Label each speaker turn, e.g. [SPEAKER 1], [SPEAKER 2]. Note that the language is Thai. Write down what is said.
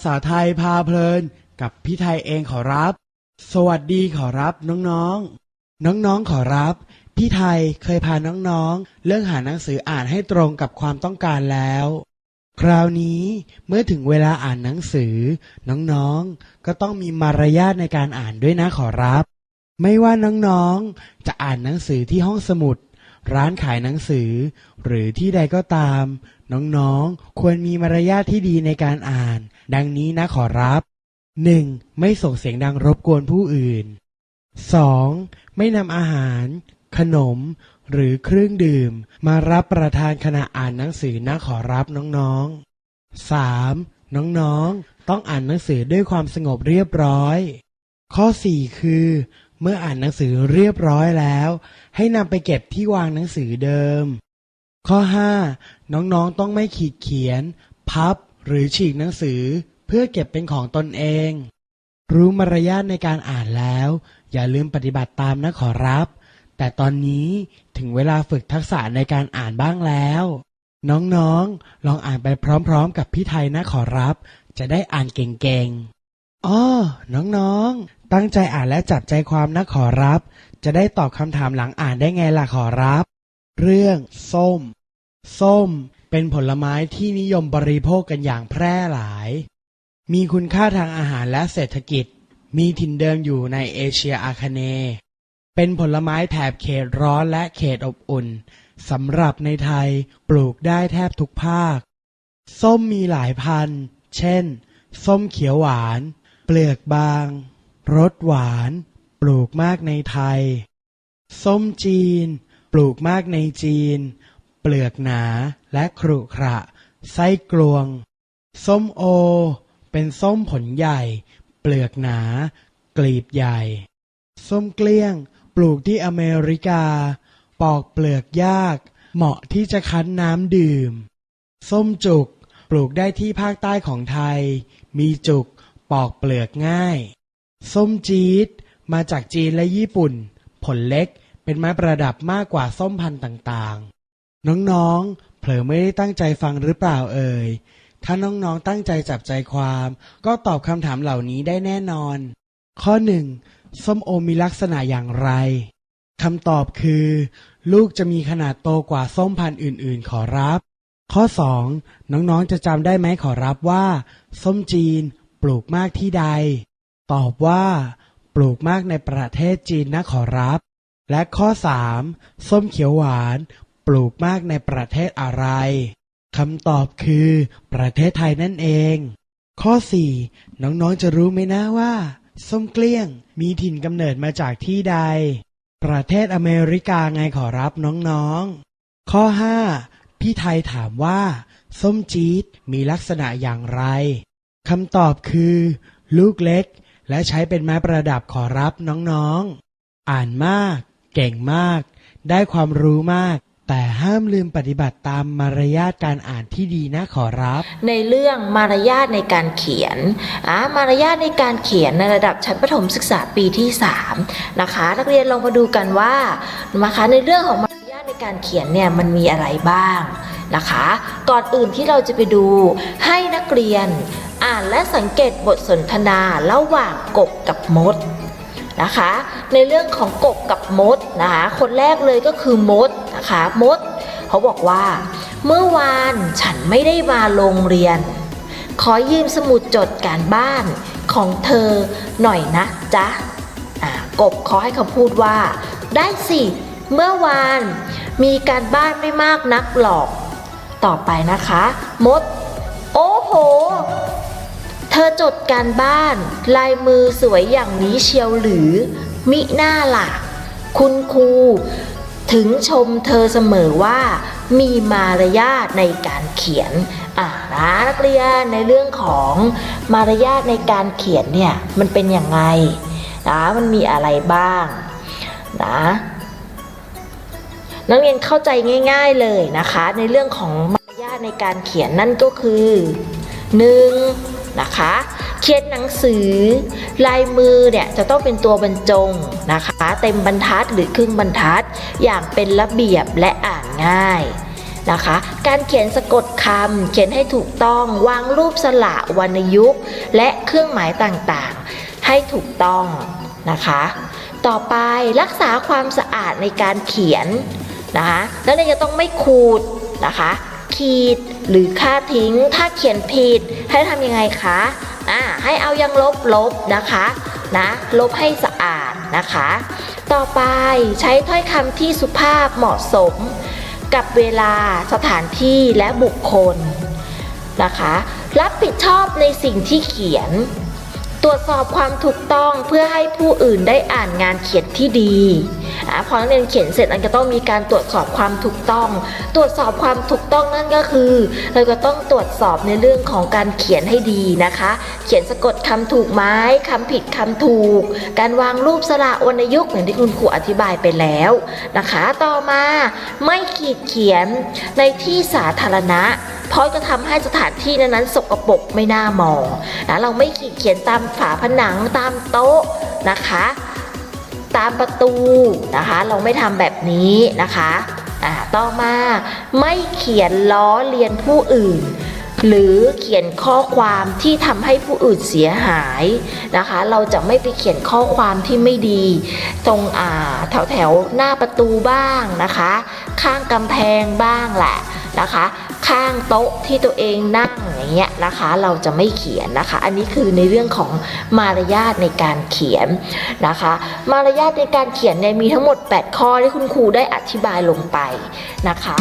[SPEAKER 1] าษาไทยพาเพลิน กับพี่ไทยเองขอรับ สวัสดีขอรับน้องๆ น้องๆขอรับ พี่ไทยเคยพาน้องๆเรื่องหาหนังสืออ่านให้ตรงกับความต้องการแล้ว คราวนี้เมื่อถึงเวลาอ่านหนังสือ น้องๆ ก็ต้องมีมารยาทในการอ่านด้วยนะขอรับ ไม่ว่าน้องๆ จะอ่านหนังสือที่ห้องสมุดร้านขายหนังสือ หรือที่ใดก็ตาม น้องๆ ควรมีมารยาทที่ดีในการอ่าน ดังนี้นะขอรับ 1. ไม่ส่งเสียงดังรบกวนผู้อื่น 2. ไม่นำอาหาร ขนม หรือเครื่องดื่ม มารับประทานขณะอ่านหนังสือนะขอรับน้องๆ 3. น้องๆ ต้องอ่านหนังสือด้วยความสงบเรียบร้อย ข้อ 4 คือ เมื่ออ่านหนังสือเรียบร้อยแล้ว ให้นำไปเก็บที่วางหนังสือเดิม ข้อ 5 น้องๆ ต้องไม่ขีดเขียน พับ หรือฉีกหนังสือเพื่อเก็บเป็นของตนเอง รู้มารยาทในการอ่านแล้ว อย่าลืมปฏิบัติตามนะขอรับ แต่ตอนนี้ถึงเวลาฝึกทักษะในการอ่านบ้างแล้ว น้องๆ ลองอ่านไปพร้อมๆ กับพี่ไทยนะขอรับ จะได้อ่านเก่งๆอ้อน้องๆ ตั้งใจอ่านและจับใจความนะขอรับ จะได้ตอบคำถามหลังอ่านได้ไงล่ะขอรับ เรื่อง ส้ม ส้ม เป็นผลไม้ที่นิยมบริโภคกันอย่างแพร่หลาย มีคุณค่าทางอาหารและเศรษฐกิจ มีถิ่นเดิมอยู่ในเอเชียอาคเนย์เป็นผลไม้แถบเขตร้อนและเขตอบอุ่นสำหรับในไทยปลูกได้แทบทุกภาค ส้มมีหลายพันธุ์ เช่น ส้มเขียวหวาน เปลือกบาง รสหวาน ปลูกมากในไทย ส้มจีน ปลูกมากในจีน เปลือกหนาและครุขระ ไส้กลวง ส้มโอ เป็นส้มผลใหญ่ เปลือกหนา กลีบใหญ่ ส้มเกลี้ยง ปลูกที่อเมริกา ปอกเปลือกยาก เหมาะที่จะคั้นน้ำดื่ม ส้มจุก ปลูกได้ที่ภาคใต้ของไทย มีจุก ปอกเปลือกง่าย ส้มจี๊ด มาจากจีนและญี่ปุ่น ผลเล็ก เป็นไม้ประดับมากกว่าส้มพันธุ์ต่างๆ น้องๆ เผลอไม่ได้ตั้งใจฟังหรือเปล่าเอ่ย ถ้าน้องๆ ตั้งใจจับใจความ ก็ตอบคำถามเหล่านี้ได้แน่นอน ข้อหนึ่งส้มโอมีลักษณะอย่างไรคำตอบคือ ลูกจะมีขนาดโตกว่าส้มพันธุ์อื่นๆ ขอรับ ข้อ 2 น้องๆ จะจำได้ไหมขอรับว่า ส้มจีน ปลูกมากที่ใด ตอบว่า ปลูกมากในประเทศจีนนะขอรับ และข้อ 3 ส้มเขียวหวาน ลูกมากในประเทศอะไรคำตอบคือ ประเทศไทยนั่นเอง ข้อ 4 น้องๆจะรู้ไหมนะว่า ส้มเกลี้ยง มีถิ่นกำเนิดมาจากที่ใด ประเทศอเมริกาไงขอรับน้องๆ ข้อ 5 พี่ไทยถามว่า ส้มจี๊ดมีลักษณะอย่างไรคำตอบคือ ลูกเล็ก และใช้เป็นไม้ประดับขอรับน้องๆอ่านมาก เก่งมาก ได้ความรู้มาก แต่ห้ามลืมปฏิบัติตามมารยาทการอ่านที่ดีนะขอรับ
[SPEAKER 2] ในเรื่องมารยาทในการเขียนอ่ามารยาทในการเขียนในระดับชั้นประถมศึกษาปีที่3นะคะนักเรียนลองมาดูกันว่านะคะในเรื่องของมารยาทในการเขียนเนี่ยมันมีอะไรบ้างนะคะ ก่อนอื่นที่เราจะไปดูให้นักเรียนอ่านและสังเกตบทสนทนาระหว่างกบกับมดนะคะ ในเรื่องของกบกับมดนะคะคนแรกเลยก็คือมด นะคะมด เขาบอกว่า เมื่อวานฉันไม่ได้มาโรงเรียน ขอยืมสมุดจดการบ้านของเธอหน่อยนะจ๊ะกบขอให้เขาพูดว่า ได้สิ เมื่อวานมีการบ้านไม่มากนักหรอก ต่อไปนะคะ มด โอ้โห เธอจดการบ้าน ลายมือสวยอย่างนี้เชียวหรือ มิหน้าล่ะ คุณครู ถึงชมเธอเสมอว่า มีมารยาทในการเขียนอ่านะนักเรียนในเรื่องของมารยาทในการเขียนเนี่ยมันเป็นยังไงนะมันมีอะไรบ้างนะนักเรียนเข้าใจง่าย ๆเลยนะคะ ในเรื่องของมารยาทในการเขียนนั่นก็คือหนึ่งนะคะ เขียนหนังสือ ลายมือเนี่ยจะต้องเป็นตัวบรรจงนะคะ เต็มบรรทัดหรือครึ่งบรรทัด อย่างเป็นระเบียบและอ่านง่ายนะคะ การเขียนสะกดคำเขียนให้ถูกต้องวางรูปสระวรรณยุกต์ และเครื่องหมายต่างๆ ให้ถูกต้องนะคะ ต่อไปรักษาความสะอาดในการเขียนนะคะแล้วเนี่ยจะต้องไม่ขูดนะคะ ขีดหรือค่าทิ้ง ถ้าเขียนผิดให้ทำยังไงคะ อ่าให้เอายังลบลบนะคะนะลบให้สะอาดนะคะ ต่อไปใช้ถ้อยคำที่สุภาพเหมาะสม กับเวลาสถานที่และบุคคลนะคะ รับผิดชอบในสิ่งที่เขียน ตรวจสอบความถูกต้องเพื่อให้ผู้อื่นได้อ่านงานเขียนที่ดี พอนักเรียนเขียนเสร็จเราจะต้องมีการตรวจสอบความถูกต้อง ตรวจสอบความถูกต้องนั่นก็คือ เราก็ต้องตรวจสอบในเรื่องของการเขียนให้ดีนะคะ เขียนสะกดคำถูกไหมคำผิดคำถูก การวางรูปสระวรรณยุกต์อย่างที่คุณครูอธิบายไปแล้วนะคะ ต่อมาไม่ขีดเขียนในที่สาธารณะเพราะจะทำให้สถานที่นั้นๆสกปรกไม่น่ามองนะเราไม่ขีดเขียนตามฝาผนังตามโต๊ะนะคะ ตามประตูนะคะ เราไม่ทำแบบนี้นะคะอ่าต่อมาไม่เขียนล้อเลียนผู้อื่น หรือเขียนข้อความที่ทำให้ผู้อื่นเสียหายนะคะ เราจะไม่ไปเขียนข้อความที่ไม่ดี ตรงอ่าแถวแถวๆหน้าประตูบ้างนะคะ ข้างกำแพงบ้างแหละนะคะ ข้างโต๊ะที่ตัวเองนั่งอย่างเงี้ยนะคะ เราจะไม่เขียนนะคะ อันนี้คือในเรื่องของมารยาทในการเขียนนะคะ มารยาทในการเขียนเนี่ยมีทั้งหมด 8 ข้อที่คุณครูได้อธิบายลงไปนะคะ